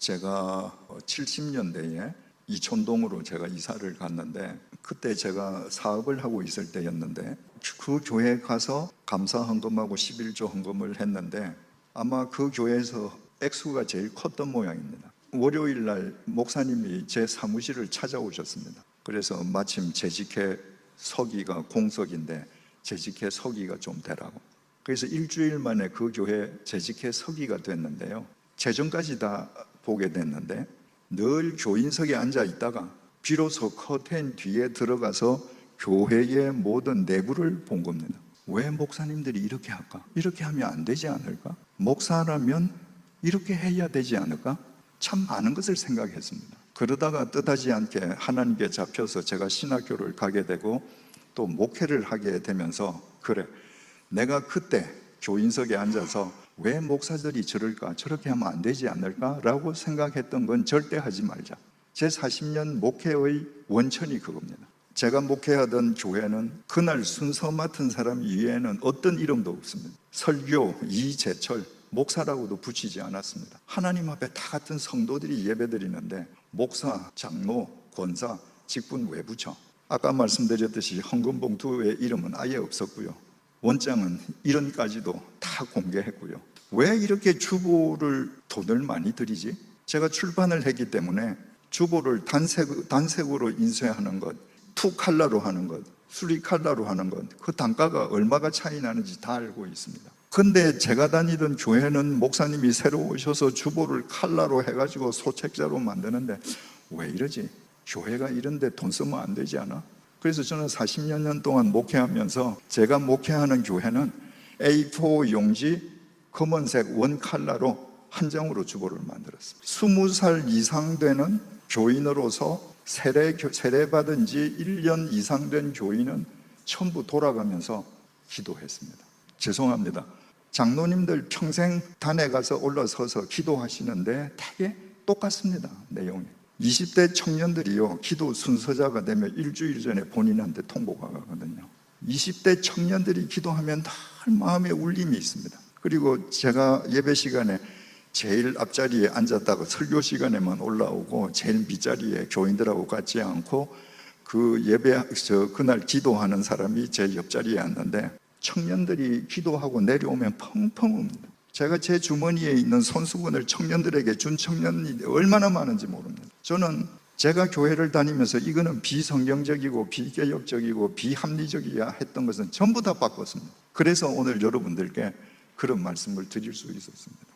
제가 70년대에 이촌동으로 제가 이사를 갔는데 그때 제가 사업을 하고 있을 때였는데 그 교회에 가서 감사 헌금하고 11조 헌금을 했는데 아마 그 교회에서 액수가 제일 컸던 모양입니다. 월요일 날 목사님이 제 사무실을 찾아오셨습니다. 그래서 마침 재직회 서기가 공석인데 재직회 서기가 좀 되라고. 그래서 일주일 만에 그 교회 재직회 서기가 됐는데요. 재정까지 다 보게 됐는데 늘 교인석에 앉아 있다가 비로소 커튼 뒤에 들어가서 교회의 모든 내부를 본 겁니다. 왜 목사님들이 이렇게 할까? 이렇게 하면 안 되지 않을까? 목사라면 이렇게 해야 되지 않을까? 참 많은 것을 생각했습니다. 그러다가 뜻하지 않게 하나님께 잡혀서 제가 신학교를 가게 되고 또 목회를 하게 되면서 그래 내가 그때 교인석에 앉아서 왜 목사들이 저럴까 저렇게 하면 안 되지 않을까 라고 생각했던 건 절대 하지 말자. 제 40년 목회의 원천이 그겁니다. 제가 목회하던 교회는 그날 순서 맡은 사람 이외에는 어떤 이름도 없습니다. 설교 이재철 목사라고도 붙이지 않았습니다. 하나님 앞에 다 같은 성도들이 예배드리는데 목사, 장로, 권사, 직분 왜 붙여? 아까 말씀드렸듯이 헌금 봉투의 이름은 아예 없었고요. 원장은 이런까지도 다 공개했고요. 왜 이렇게 주보를 돈을 많이 들이지? 제가 출판을 했기 때문에 주보를 단색, 단색으로 인쇄하는 것, 투 칼라로 하는 것, 수리 칼라로 하는 것, 그 단가가 얼마가 차이 나는지 다 알고 있습니다. 근데 제가 다니던 교회는 목사님이 새로 오셔서 주보를 칼라로 해가지고 소책자로 만드는데 왜 이러지? 교회가 이런데 돈 쓰면 안 되지 않아? 그래서 저는 40여 년 동안 목회하면서 제가 목회하는 교회는 A4 용지 검은색 원 칼라로 한 장으로 주보를 만들었습니다. 20살 이상 되는 교인으로서 세례, 세례 받은 지 1년 이상 된 교인은 전부 돌아가면서 기도했습니다. 죄송합니다. 장로님들 평생 단에 가서 올라서서 기도하시는데 되게 똑같습니다. 내용이. 20대 청년들이요, 기도 순서자가 되면 일주일 전에 본인한테 통보가 가거든요. 20대 청년들이 기도하면 늘 마음에 울림이 있습니다. 그리고 제가 예배 시간에 제일 앞자리에 앉았다가 설교 시간에만 올라오고 제일 밑자리에 교인들하고 같지 않고 그 예배 저 그날 기도하는 사람이 제 옆자리에 앉는데 청년들이 기도하고 내려오면 펑펑 옵니다. 제가 제 주머니에 있는 손수건을 청년들에게 준 청년이 얼마나 많은지 모릅니다. 저는 제가 교회를 다니면서 이거는 비성경적이고 비개혁적이고 비합리적이야 했던 것은 전부 다 바꿨습니다. 그래서 오늘 여러분들께 그런 말씀을 드릴 수 있었습니다.